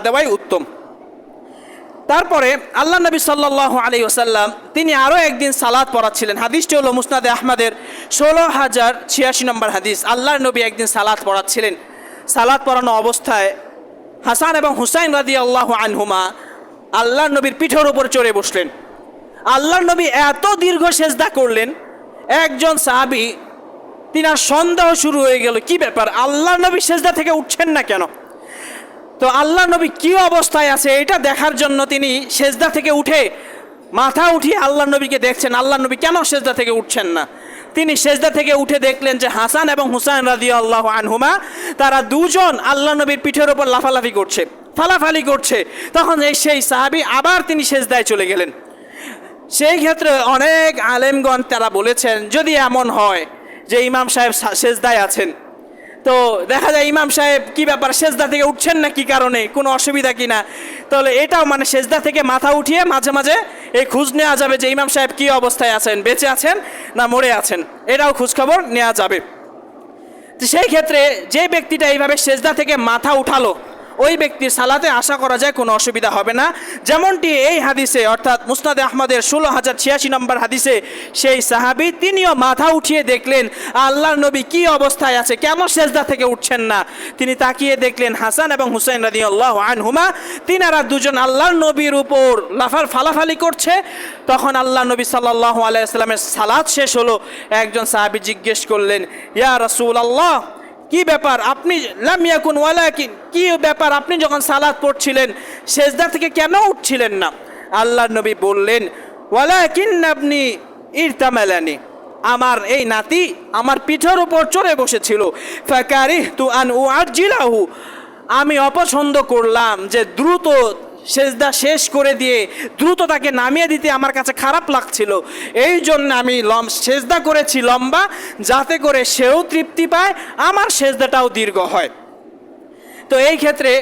দেওয়াই উত্তম। তারপরে আল্লাহ নবী সাল্লাহ আলী ওসাল্লাম তিনি আরও একদিন সালাদ পড়াচ্ছিলেন। হাদিসটি হলো মুসনাদে আহমদের ষোলো হাজার ছিয়াশি নম্বর হাদিস। আল্লাহর নবী একদিন সালাদ পড়াচ্ছিলেন। সালাদ পড়ানো অবস্থায় হাসান এবং হুসাইন রাদি আল্লাহ আনহুমা আল্লাহর নবীর পিঠের উপর চড়ে বসলেন। আল্লাহর নবী এত দীর্ঘ সেজদা করলেন, একজন সাহাবি, তিনার সন্দেহ শুরু হয়ে গেল, কি ব্যাপার? আল্লাহ নবী সেজদা থেকে উঠছেন না কেন? তো আল্লাহ নবী কি অবস্থায় আছে এটা দেখার জন্য তিনি সেজদা থেকে উঠে মাথা উঠিয়ে আল্লাহ নবীকে দেখছেন। আল্লাহ নবী কেন সেজদা থেকে উঠছেন না? তিনি সেজদা থেকে উঠে দেখলেন যে হাসান এবং হুসাইন রাজি আল্লাহ আনহুমা, তারা দুজন আল্লাহ নবীর পিঠের ওপর লাফালাফি করছে, ফালাফালি করছে। তখন এই সেই সাহাবি আবার তিনি সেজদায় চলে গেলেন। সেই ক্ষেত্রে অনেক আলেমগণ তারা বলেছেন, যদি এমন হয় যে ইমাম সাহেব সেজদায় আছেন তো দেখা যায় ইমাম সাহেব কি ব্যাপার, সেজদা থেকে উঠছেন না কি কারণে? কোনো অসুবিধা কি না? তাহলে এটাও মানে সেজদা থেকে মাথা উঠিয়ে মাঝে মাঝে এই খোঁজ নেওয়া যাবে যে ইমাম সাহেব কি অবস্থায় আছেন, বেঁচে আছেন না মরে আছেন। এটাও খোঁজখবর নেওয়া যাবে। সেই ক্ষেত্রে যে ব্যক্তিটা এইভাবে সেজদা থেকে মাথা উঠালো ওই ব্যক্তির সালাতে আশা করা যায় কোনো অসুবিধা হবে না। যেমনটি এই হাদিসে, অর্থাৎ মুসনাদে আহমদের ষোলো হাজার ছিয়াশি নম্বর হাদিসে সেই সাহাবি, তিনিও মাথা উঠিয়ে দেখলেন, আল্লাহর নবী কি অবস্থায় আছে কেন সেজদা থেকে উঠছেন না। তিনি তাকিয়ে দেখলেন হাসান এবং হুসাইন রাদি আল্লাহ আনহুমা, তিনারা দুজন আল্লাহর নবীর উপর লাফার ফালাফালি করছে। তখন আল্লাহ নবী সাল্লাহ আলাইসাল্লামের সালাদ শেষ হলো। একজন সাহাবি জিজ্ঞেস করলেন, ইয়া রসুল আল্লাহ কি ব্যাপার? আপনি লামিয়াকুন ওয়ালাকিন, কি কি ব্যাপার? আপনি যখন সালাদ পড়ছিলেন, সেজদা থেকে কেন উঠছিলেন না? আল্লাহ নবী বললেন, ওয়ালাকিন আপনি ইরতামালানি। আমার এই নাতি আমার পিঠের উপর চড়ে বসেছিল। ফাকারি তু আন ও আজিলাহু আমি অপছন্দ করলাম যে দ্রুত সেজদা শেষ করে দিয়ে দ্রুত তাকে নামিয়ে দিতে আমার কাছে খারাপ লাগছিল। এই জন্য আমি লম, সেজদা করেছি লম্বা, যাতে করে সেও তৃপ্তি পায়, আমার সেজদাটাও দীর্ঘ হয়। তো এই ক্ষেত্রে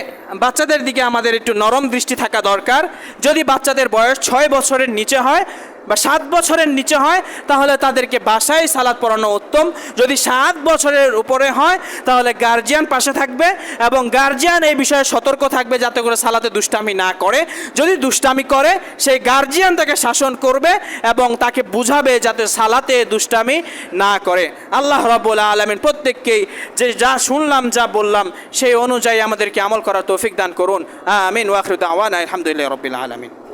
বাচ্চাদের দিকে আমাদের একটু নরম দৃষ্টি থাকা দরকার। যদি বাচ্চাদের বয়স ছয় বছরের নিচে হয় বা সাত বছরের নিচে হয়, তাহলে তাদেরকে বাসায় সালাদ পড়ানো উত্তম। যদি সাত বছরের উপরে হয়, তাহলে গার্জিয়ান পাশে থাকবে এবং গার্জিয়ান এই বিষয়ে সতর্ক থাকবে যাতে করে সালাতে দুষ্টামি না করে। যদি দুষ্টামি করে, সেই গার্জিয়ান তাকে শাসন করবে এবং তাকে বুঝাবে যাতে সালাতে দুষ্টামি না করে। আল্লাহ রাব্বুল আলমিন প্রত্যেককেই যে যা শুনলাম, যা বললাম, সেই অনুযায়ী আমাদেরকে আমল করার তৌফিক দান করুন। আমিন ওয়াখরুদ আওয়ান আলহামদুলিল্লাহ রবিল আলমিন।